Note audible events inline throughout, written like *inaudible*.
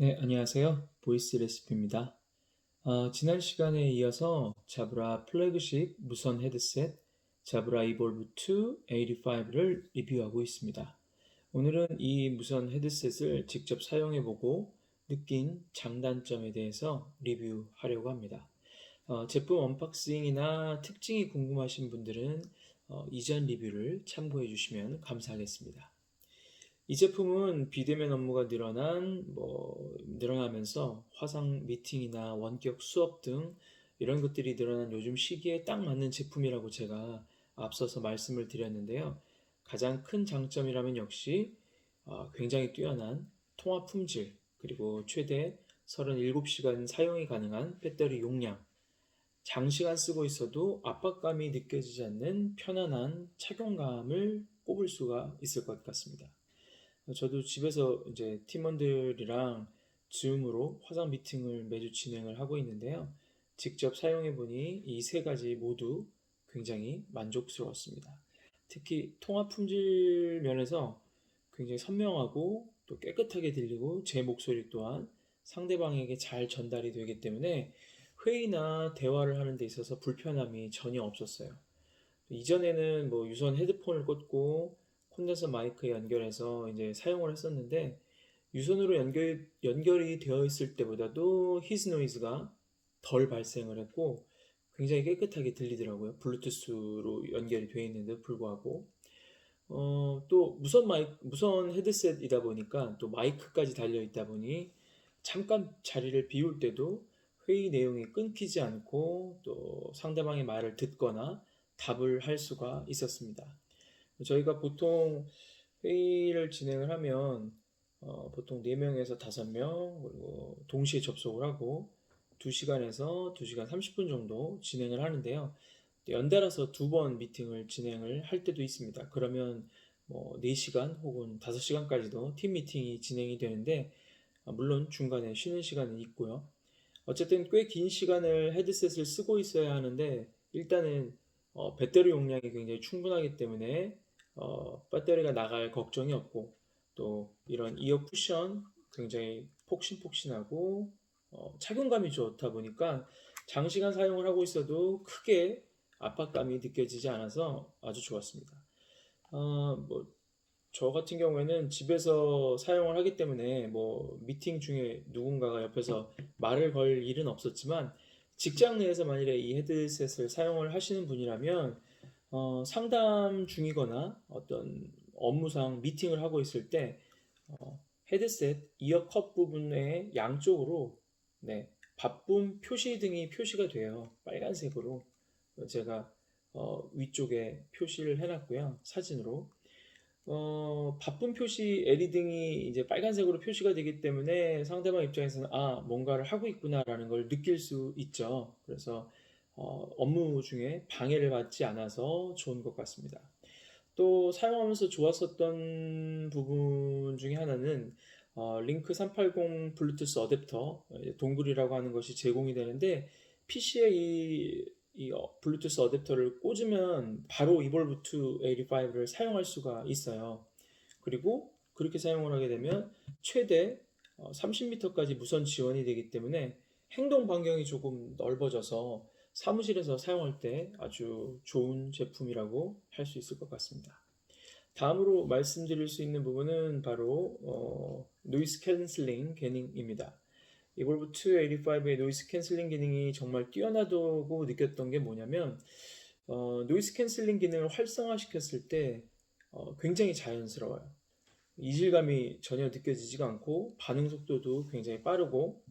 네, 안녕하세요. 보이스 레시피입니다. 어, 지난 시간에 이어서 자브라 플래그십 무선 헤드셋 자브라 이볼브 2 85를 리뷰하고 있습니다. 오늘은 이 무선 헤드셋을 직접 사용해보고 느낀 장단점에 대해서 리뷰하려고 합니다. 어, 제품 언박싱이나 특징이 궁금하신 분들은 어, 이전 리뷰를 참고해 주시면 감사하겠습니다. 이 제품은 비대면 업무가 늘어난 뭐 늘어나면서 화상 미팅이나 원격 수업 등 이런 것들이 늘어난 요즘 시기에 딱 맞는 제품이라고 제가 앞서서 말씀을 드렸는데요. 가장 큰 장점이라면 역시 어, 굉장히 뛰어난 통화 품질 그리고 최대 37시간 사용이 가능한 배터리 용량 장시간 쓰고 있어도 압박감이 느껴지지 않는 편안한 착용감을 꼽을 수가 있을 것 같습니다. 저도 집에서 이제 팀원들이랑 줌으로 화상 미팅을 매주 진행을 하고 있는데요. 직접 사용해 보니 이 세 가지 모두 굉장히 만족스러웠습니다. 특히 통화 품질 면에서 굉장히 선명하고 또 깨끗하게 들리고 제 목소리 또한 상대방에게 잘 전달이 되기 때문에 회의나 대화를 하는 데 있어서 불편함이 전혀 없었어요. 이전에는 뭐 유선 헤드폰을 꽂고 콘덴서 마이크에 연결해서 이제 사용을 했었는데 유선으로 연결, 연결이 되어 있을 때보다도 히즈 노이즈가 덜 발생을 했고 굉장히 깨끗하게 들리더라고요. 블루투스로 연결이 되어 있는데 불구하고 어, 또 무선 마이크, 무선 헤드셋이다 보니까 또 마이크까지 달려 있다 보니 잠깐 자리를 비울 때도 회의 내용이 끊기지 않고 또 상대방의 말을 듣거나 답을 할 수가 있었습니다. 저희가 보통 회의를 진행을 하면 어, 보통 4명에서 5명 그리고 동시에 접속을 하고 2시간에서 2시간 30분 정도 진행을 하는데요. 연달아서 두 번 미팅을 진행을 할 때도 있습니다. 그러면 뭐 4시간 혹은 5시간까지도 팀 미팅이 진행이 되는데 아, 물론 중간에 쉬는 시간은 있고요. 어쨌든 꽤 긴 시간을 헤드셋을 쓰고 있어야 하는데 일단은 어, 배터리 용량이 굉장히 충분하기 때문에 어, 배터리가 나갈 걱정이 없고 또 이런 이어 쿠션 굉장히 폭신폭신하고 어, 착용감이 좋다 보니까 장시간 사용을 하고 있어도 크게 압박감이 느껴지지 않아서 아주 좋았습니다. 어, 뭐저 같은 경우에는 집에서 사용을 하기 때문에 뭐 미팅 중에 누군가가 옆에서 말을 걸 일은 없었지만 직장 내에서 만일에 이 헤드셋을 사용을 하시는 분이라면 어, 상담 중이거나 어떤 업무상 미팅을 하고 있을 때 어, 헤드셋 이어 컵 부분의 양쪽으로 네, 바쁨 표시 등이 표시가 돼요. 빨간색으로 제가 어, 위쪽에 표시를 해놨고요. 사진으로 어, 바쁜 표시 LED 등이 이제 빨간색으로 표시가 되기 때문에 상대방 입장에서는 아 뭔가를 하고 있구나라는 걸 느낄 수 있죠. 그래서 어, 업무 중에 방해를 받지 않아서 좋은 것 같습니다. 또 사용하면서 좋았었던 부분 중에 하나는 어, 링크 380 블루투스 어댑터 동굴이라고 하는 것이 제공이 되는데 PC에 이, 이 어, 블루투스 어댑터를 꽂으면 바로 이볼브 2 85를 사용할 수가 있어요. 그리고 그렇게 사용을 하게 되면 최대 30m까지 어, 무선 지원이 되기 때문에 행동 반경이 조금 넓어져서 사무실에서 사용할 때 아주 좋은 제품이라고 할 수 있을 것 같습니다. 다음으로 말씀드릴 수 있는 부분은 바로 어, 노이즈 캔슬링 기능입니다. 이볼브 285의 노이즈 캔슬링 기능이 정말 뛰어나다고 느꼈던 게 뭐냐면 어, 노이즈 캔슬링 기능을 활성화시켰을 때 어, 굉장히 자연스러워요. 이질감이 전혀 느껴지지가 않고 반응 속도도 굉장히 빠르고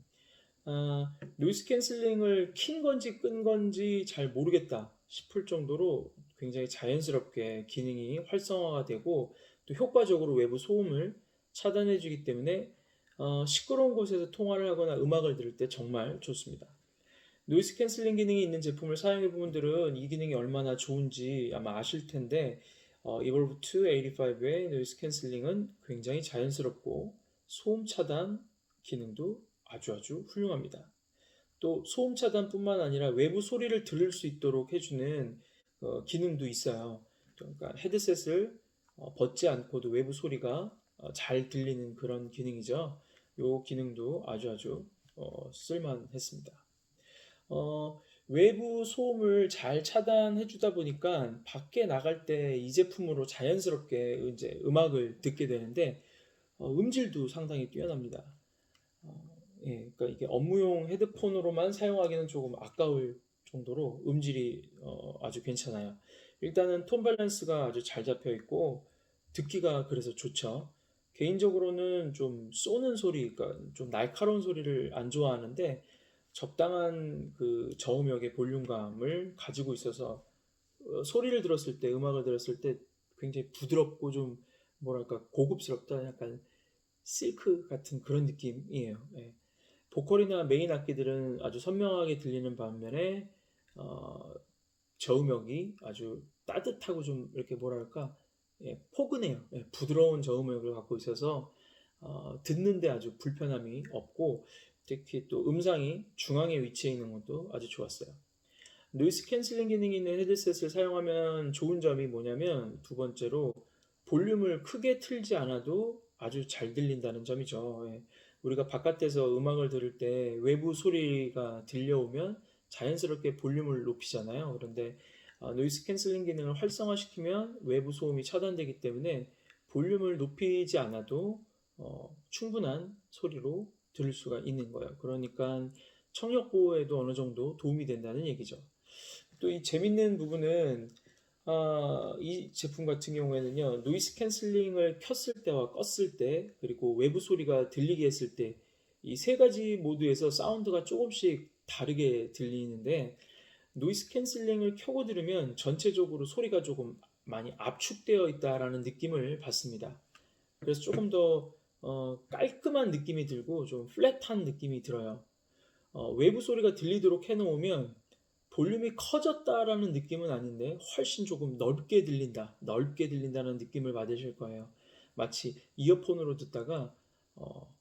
아, 노이즈 캔슬링을 킨 건지 끈 건지 잘 모르겠다 싶을 정도로 굉장히 자연스럽게 기능이 활성화가 되고 또 효과적으로 외부 소음을 차단해 주기 때문에 어, 시끄러운 곳에서 통화를 하거나 음악을 들을 때 정말 좋습니다. 노이즈 캔슬링 기능이 있는 제품을 사용해 본 분들은 이 기능이 얼마나 좋은지 아마 아실 텐데 어, 이볼브 2 85의 노이즈 캔슬링은 굉장히 자연스럽고 소음 차단 기능도 아주 아주 훌륭합니다. 또 소음 차단뿐만 아니라 외부 소리를 들을 수 있도록 해주는 어, 기능도 있어요. 그러니까 헤드셋을 어, 벗지 않고도 외부 소리가 어, 잘 들리는 그런 기능이죠. 요 기능도 아주 아주 어, 쓸만했습니다. 어, 외부 소음을 잘 차단해 주다 보니까 밖에 나갈 때 이 제품으로 자연스럽게 이제 음악을 듣게 되는데 어, 음질도 상당히 뛰어납니다. 어, 예, 그러니까 이게 업무용 헤드폰으로만 사용하기는 조금 아까울 정도로 음질이 어, 아주 괜찮아요. 일단은 톤 밸런스가 아주 잘 잡혀 있고 듣기가 그래서 좋죠. 개인적으로는 좀 쏘는 소리, 그러니까 좀 날카로운 소리를 안 좋아하는데 적당한 그 저음역의 볼륨감을 가지고 있어서 어, 소리를 들었을 때, 음악을 들었을 때 굉장히 부드럽고 좀 뭐랄까 고급스럽다, 약간 실크 같은 그런 느낌이에요. 예. 보컬이나 메인 악기들은 아주 선명하게 들리는 반면에 어, 저음역이 아주 따뜻하고 좀 이렇게 뭐랄까 예, 포근해요. 예, 부드러운 저음역을 갖고 있어서 어, 듣는데 아주 불편함이 없고 특히 또 음상이 중앙에 위치해 있는 것도 아주 좋았어요. 노이즈 캔슬링 기능이 있는 헤드셋을 사용하면 좋은 점이 뭐냐면 두 번째로 볼륨을 크게 틀지 않아도 아주 잘 들린다는 점이죠. 예. 우리가 바깥에서 음악을 들을 때 외부 소리가 들려오면 자연스럽게 볼륨을 높이잖아요. 그런데 어, 노이즈 캔슬링 기능을 활성화시키면 외부 소음이 차단되기 때문에 볼륨을 높이지 않아도 어, 충분한 소리로 들을 수가 있는 거예요. 그러니까 청력 보호에도 어느 정도 도움이 된다는 얘기죠. 또 이 재밌는 부분은 아, 이 제품 같은 경우에는요, 노이즈 캔슬링을 켰을 때와 껐을 때, 그리고 외부 소리가 들리게 했을 때, 이 세 가지 모드에서 사운드가 조금씩 다르게 들리는데, 노이즈 캔슬링을 켜고 들으면 전체적으로 소리가 조금 많이 압축되어 있다라는 느낌을 받습니다. 그래서 조금 더 어, 깔끔한 느낌이 들고 좀 플랫한 느낌이 들어요. 어, 외부 소리가 들리도록 해놓으면 볼륨이 커졌다라는 느낌은 아닌데 훨씬 조금 넓게 들린다, 넓게 들린다는 느낌을 받으실 거예요. 마치 이어폰으로 듣다가 어,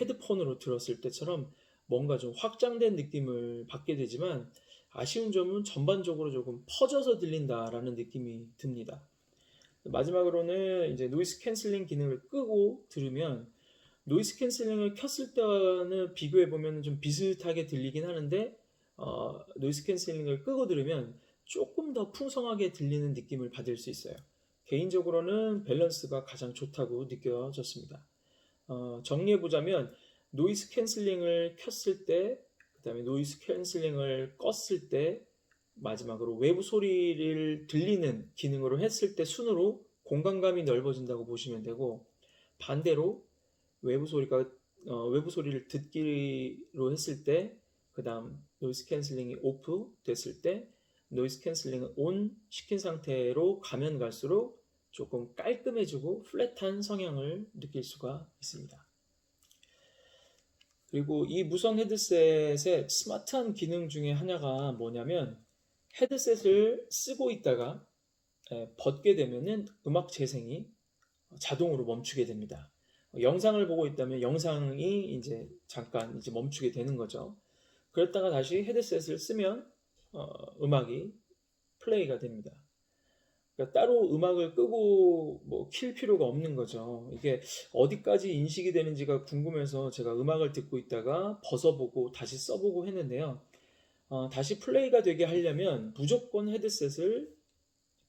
헤드폰으로 들었을 때처럼 뭔가 좀 확장된 느낌을 받게 되지만 아쉬운 점은 전반적으로 조금 퍼져서 들린다라는 느낌이 듭니다. 마지막으로는 이제 노이즈 캔슬링 기능을 끄고 들으면 노이즈 캔슬링을 켰을 때와는 비교해 보면 좀 비슷하게 들리긴 하는데 어, 노이즈 캔슬링을 끄고 들으면 조금 더 풍성하게 들리는 느낌을 받을 수 있어요. 개인적으로는 밸런스가 가장 좋다고 느껴졌습니다. 어, 정리해 보자면 노이즈 캔슬링을 켰을 때, 그 다음에 노이즈 캔슬링을 껐을 때, 마지막으로 외부 소리를 들리는 기능으로 했을 때 순으로 공간감이 넓어진다고 보시면 되고 반대로 외부 소리가 어, 외부 소리를 듣기로 했을 때 그다음 노이즈 캔슬링이 오프 됐을 때 노이즈 캔슬링을 온 시킨 상태로 가면 갈수록 조금 깔끔해지고 플랫한 성향을 느낄 수가 있습니다. 그리고 이 무선 헤드셋의 스마트한 기능 중에 하나가 뭐냐면 헤드셋을 쓰고 있다가 벗게 되면은 음악 재생이 자동으로 멈추게 됩니다. 영상을 보고 있다면 영상이 이제 잠깐 이제 멈추게 되는 거죠. 그랬다가 다시 헤드셋을 쓰면 어, 음악이 플레이가 됩니다. 그러니까 따로 음악을 끄고 뭐 킬 필요가 없는 거죠. 이게 어디까지 인식이 되는지가 궁금해서 제가 음악을 듣고 있다가 벗어보고 다시 써보고 했는데요. 어, 다시 플레이가 되게 하려면 무조건 헤드셋을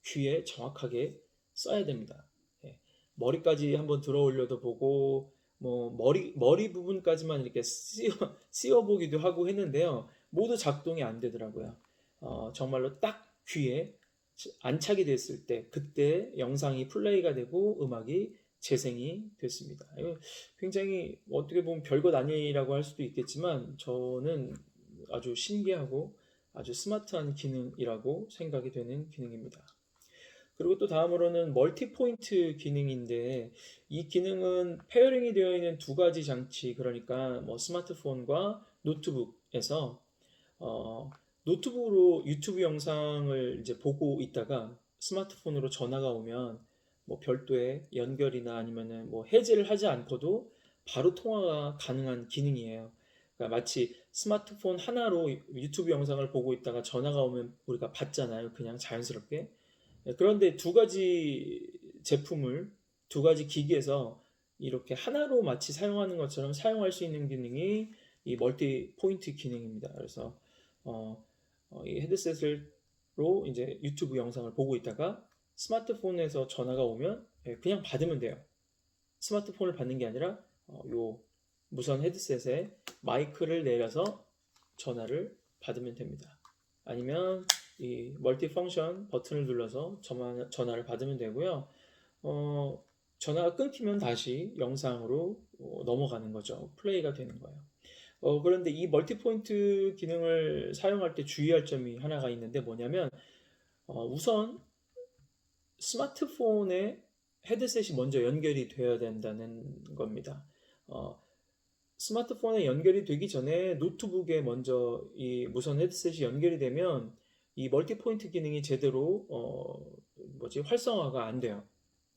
귀에 정확하게 써야 됩니다. 예. 머리까지 한번 들어 올려도 보고 뭐 머리 머리 부분까지만 이렇게 씌워 *laughs* 씌워 보기도 하고 했는데요. 모두 작동이 안 되더라고요. 어, 정말로 딱 귀에 안착이 됐을 때 그때 영상이 플레이가 되고 음악이 재생이 됐습니다. 굉장히 어떻게 보면 별것 아니라고 할 수도 있겠지만 저는 아주 신기하고 아주 스마트한 기능이라고 생각이 되는 기능입니다. 그리고 또 다음으로는 멀티 포인트 기능인데 이 기능은 페어링이 되어 있는 두 가지 장치 그러니까 뭐 스마트폰과 노트북에서 어, 노트북으로 유튜브 영상을 이제 보고 있다가 스마트폰으로 전화가 오면 뭐 별도의 연결이나 아니면은 뭐 해제를 하지 않고도 바로 통화가 가능한 기능이에요. 그러니까 마치 스마트폰 하나로 유튜브 영상을 보고 있다가 전화가 오면 우리가 받잖아요. 그냥 자연스럽게. 네, 그런데 두 가지 제품을 두 가지 기기에서 이렇게 하나로 마치 사용하는 것처럼 사용할 수 있는 기능이 이 멀티 포인트 기능입니다. 그래서 어, 어, 이 헤드셋으로 이제 유튜브 영상을 보고 있다가 스마트폰에서 전화가 오면 예, 그냥 받으면 돼요. 스마트폰을 받는 게 아니라 어, 요 무선 헤드셋에 마이크를 내려서 전화를 받으면 됩니다. 아니면 이 멀티 펑션 버튼을 눌러서 전화, 전화를 받으면 되고요. 어, 전화가 끊기면 다시 영상으로 어, 넘어가는 거죠. 플레이가 되는 거예요. 어, 그런데 이 멀티 포인트 기능을 사용할 때 주의할 점이 하나가 있는데 뭐냐면 어, 우선 스마트폰에 헤드셋이 먼저 연결이 되어야 된다는 겁니다. 어, 스마트폰에 연결이 되기 전에 노트북에 먼저 이 무선 헤드셋이 연결이 되면 이 멀티 포인트 기능이 제대로 어, 뭐지 활성화가 안 돼요.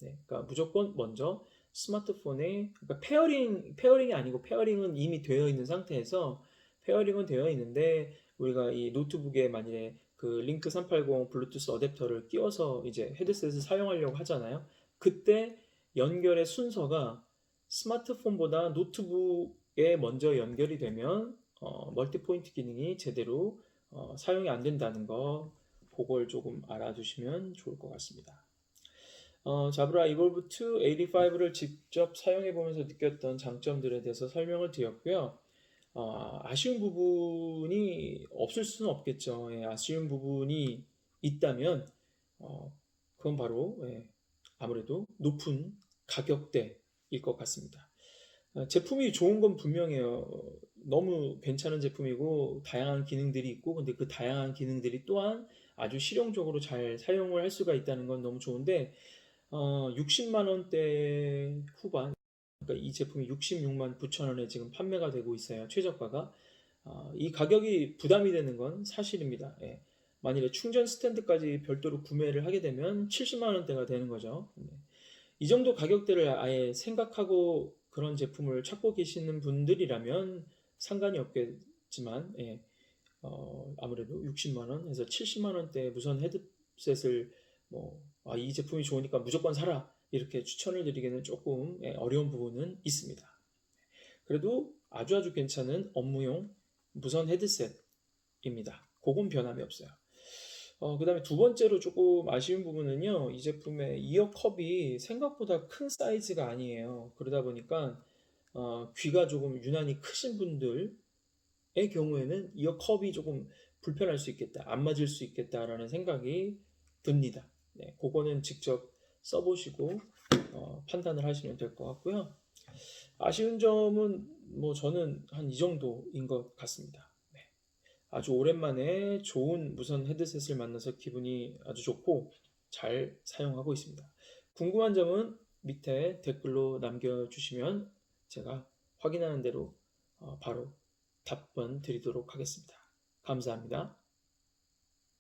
네, 그러니까 무조건 먼저 스마트폰에 그러니까 페어링 페어링이 아니고 페어링은 이미 되어 있는 상태에서 페어링은 되어 있는데 우리가 이 노트북에 만일에 그 링크 380 블루투스 어댑터를 끼워서 이제 헤드셋을 사용하려고 하잖아요. 그때 연결의 순서가 스마트폰보다 노트북에 먼저 연결이 되면 어, 멀티 포인트 기능이 제대로 어, 사용이 안 된다는 거 그걸 조금 알아두시면 좋을 것 같습니다. 어, 자브라 이볼브 2 85를 직접 사용해 보면서 느꼈던 장점들에 대해서 설명을 드렸고요. 어, 아쉬운 부분이 없을 수는 없겠죠. 예, 아쉬운 부분이 있다면 어, 그건 바로 예, 아무래도 높은 가격대일 것 같습니다. 어, 제품이 좋은 건 분명해요. 너무 괜찮은 제품이고 다양한 기능들이 있고 근데 그 다양한 기능들이 또한 아주 실용적으로 잘 사용을 할 수가 있다는 건 너무 좋은데 어, 60만 원대 후반 그러니까 이 제품이 66만 9천 원에 지금 판매가 되고 있어요. 최저가가 어, 이 가격이 부담이 되는 건 사실입니다. 예. 만일에 충전 스탠드까지 별도로 구매를 하게 되면 70만 원대가 되는 거죠. 네. 이 정도 가격대를 아예 생각하고 그런 제품을 찾고 계시는 분들이라면 상관이 없겠지만 예. 어, 아무래도 60만 원에서 70만 원대 무선 헤드셋을 뭐, 아, 이 제품이 좋으니까 무조건 사라 이렇게 추천을 드리기는 조금 예, 어려운 부분은 있습니다. 그래도 아주 아주 괜찮은 업무용 무선 헤드셋입니다. 그건 변함이 없어요. 어, 그 다음에 두 번째로 조금 아쉬운 부분은요, 이 제품의 이어 컵이 생각보다 큰 사이즈가 아니에요. 그러다 보니까, 어, 귀가 조금 유난히 크신 분들의 경우에는 이어 컵이 조금 불편할 수 있겠다, 안 맞을 수 있겠다라는 생각이 듭니다. 네, 그거는 직접 써보시고, 어, 판단을 하시면 될 것 같고요. 아쉬운 점은 뭐 저는 한 이 정도인 것 같습니다. 네. 아주 오랜만에 좋은 무선 헤드셋을 만나서 기분이 아주 좋고 잘 사용하고 있습니다. 궁금한 점은 밑에 댓글로 남겨주시면 제가 확인하는 대로 어, 바로 답변 드리도록 하겠습니다. 감사합니다.